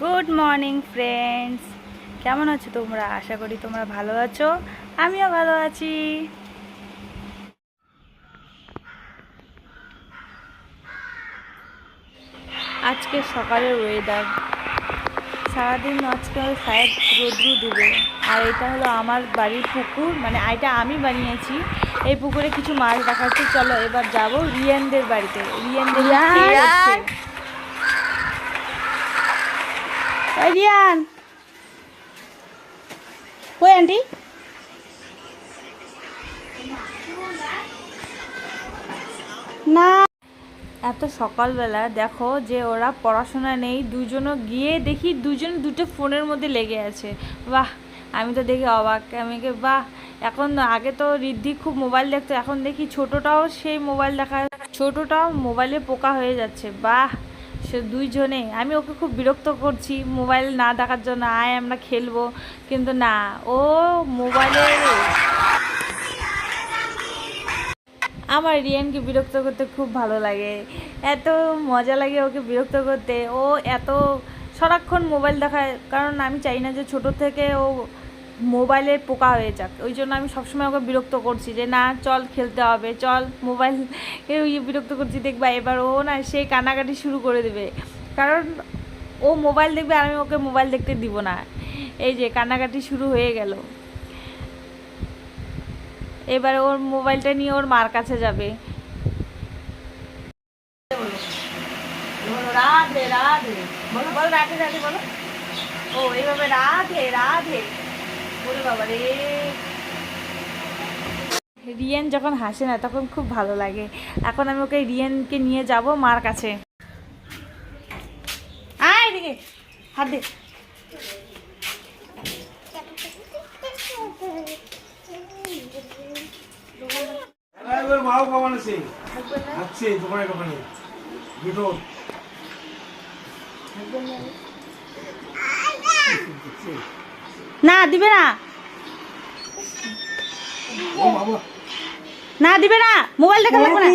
Good morning friends কেমন আছো তোমরা? আশা করি তোমরা ভালো আছো। আমিও ভালো আছি। আজকে সকালের ওয়েদার সারাদিন আজকে সাইড রোদ্রু দেবে। আর এটা হলো আমার বাড়ির পুকুর। মানে এটা আমি বানিয়েছি। এই পুকুরে কিছু মাছ দেখাচ্ছি চলো এবার যাব রিয়ানদের বাড়িতে। রিয়ানদের খেয়ে হচ্ছে। এই রিয়ান কই আন্টি না। এত সকালবেলা দেখো যে ওরা পড়াশোনা নেই দুজনও গিয়ে দেখি দুজন দুটো ফোনের মধ্যে লেগে আছে। বাহ আমি তো দেখি অবাক। আমি কি বাহ এখন আগে তো ঋদ্ধি খুব মোবাইল দেখতো এখন দেখি ছোটটাও সেই মোবাইল দেখা ছোটটাও মোবাইলে পোকা হয়ে যাচ্ছে। বাহ সে দুইজনে, আমি ওকে খুব বিরক্ত করছি, মোবাইল না দেখার জন্য আয় আমরা খেলব, কিন্তু না, ও মোবাইলে আমার রিয়ানকে বিরক্ত করতে খুব ভালো লাগে। এত মজা লাগে ওকে বিরক্ত করতে। ও এত সারাক্ষণ মোবাইল দেখায়, কারণ আমি চাই না যে ছোট থেকে ও মোবাইলের পোকা হয়ে যাক। ওই জন্য আমি সবসময় ওকে বিরক্ত করছি যে, না, চল খেলতে হবে, চল মোবাইল বিরক্ত করছি, দেখবা এবার ও না সেই কান্নাকাটি শুরু করে দেবে। কারণ ও মোবাইল দেখবে, আর আমি ওকে মোবাইল দেখতে দিব না। এই যে, কান্নাকাটি শুরু হয়ে গেল। এবার ওর মোবাইলটা নিয়ে ওর মার কাছে যাবে। রাধে রাধে। বলো বলো, রাধে রাধে, বলো। ও এইভাবে রাধে রাধে। রিয়ান যখন হাসে না, তখন খুব ভালো লাগে। এখন আমি ওকে রিয়ানকে নিয়ে যাব মার কাছে। দোকানে দুটো না দিবে না। না দিবে না। মোবাইল দেখা লাগবে না।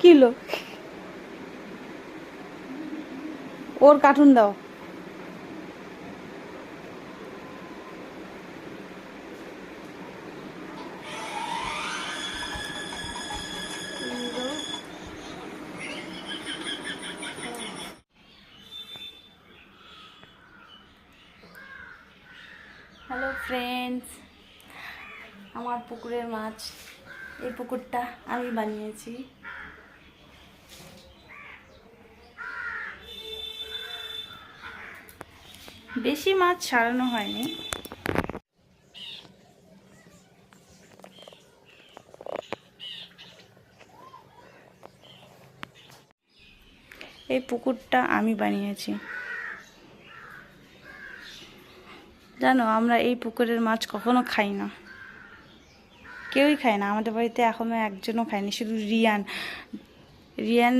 কিলো ওর কার্টুন দাও। হ্যালো ফ্রেন্ডস আমার পুকুরের মাছ, এই পুকুরটা আমি বানিয়েছি। বেশি মাছ ছাড়ানো হয়নি। এই পুকুরটা আমি বানিয়েছি। জানো, আমরা এই পুকুরের মাছ কখনো খাই না। কেউই খায় না। আমাদের বাড়িতে এখনও একজনও খায়নি, শুধু রিয়ান। রিয়ান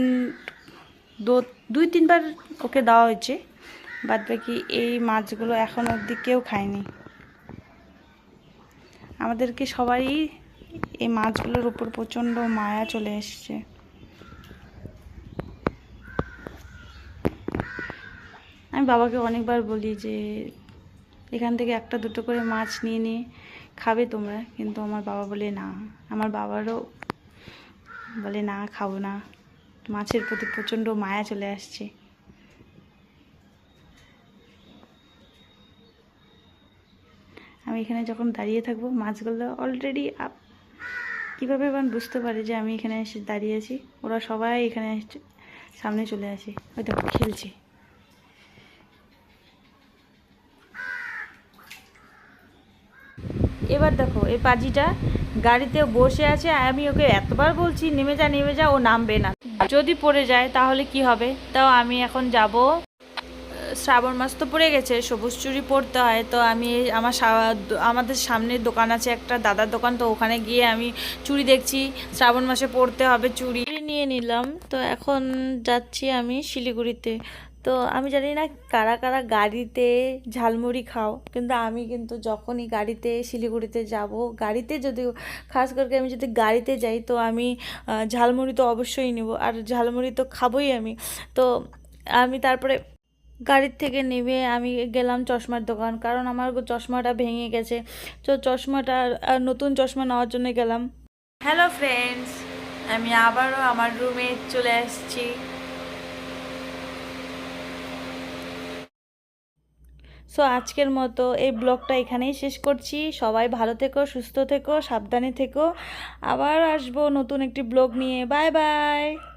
দু, দুই, তিনবার ওকে দেওয়া হয়েছে বাদ বাকি এই মাছগুলো এখন অবধি কেউ খায়নি। আমাদেরকে সবারই এই মাছগুলোর উপর প্রচণ্ড মায়া চলে এসছে। আমি বাবাকে অনেকবার বলি যে এখান থেকে একটা দুটো করে মাছ নিয়ে নিয়ে খাবে তোমরা। কিন্তু আমার বাবা বলে, না, আমার বাবারও বলে, না, খাব না। মাছের প্রতি প্রচণ্ড মায়া চলে আসছে। আমি এখানে যখন দাঁড়িয়ে থাকব, মাছগুলো অলরেডি আপ, কীভাবে এবার বুঝতে পারে যে আমি এখানে এসে দাঁড়িয়ে আছি? ওরা সবাই এখানে সামনে চলে আসে। ওই দেখো, খেলছে। এবার দেখো, এই পাজিটা গাড়িতে বসে আছে আমি ওকে এতবার বলছি, নেমে যা নেমে যা, ও নামবে না। যদি পড়ে যায় তাহলে কি হবে? তাও আমি এখন যাব। শ্রাবণ মাস তো পড়ে গেছে, সবুজ চুরি পড়তে হয়। তো আমি আমার আমাদের সামনে দোকান আছে, একটা দাদার দোকান। তো ওখানে গিয়ে আমি চুড়ি দেখছি, শ্রাবণ মাসে পড়তে হবে চুড়ি নিয়ে নিলাম। তো এখন যাচ্ছি আমি শিলিগুড়িতে। তো আমি জানি না কারা কারা গাড়িতে ঝালমুড়ি খাও, কিন্তু আমি কিন্তু যখনই গাড়িতে শিলিগুড়িতে যাব, গাড়িতে যদি খাস করে আমি যদি গাড়িতে যাই তো আমি ঝালমুড়ি তো অবশ্যই নেব, আর ঝালমুড়ি তো খাবোই আমি। তো আমি তারপরে গাড়ির থেকে নেমে আমি গেলাম চশমার দোকান, কারণ আমার চশমাটা ভেঙে গেছে। তো চশমাটা নতুন চশমা নেওয়ার জন্য গেলাম। হ্যালো ফ্রেন্ডস আমি আবারও আমার রুমে চলে আসছি। সো আজকের মতো এই ব্লগটা এখানেই শেষ করছি। সবাই ভালো থেকো, সুস্থ থেকো, সাবধানে থেকো। আবার আসব নতুন একটি ব্লগ নিয়ে। Bye bye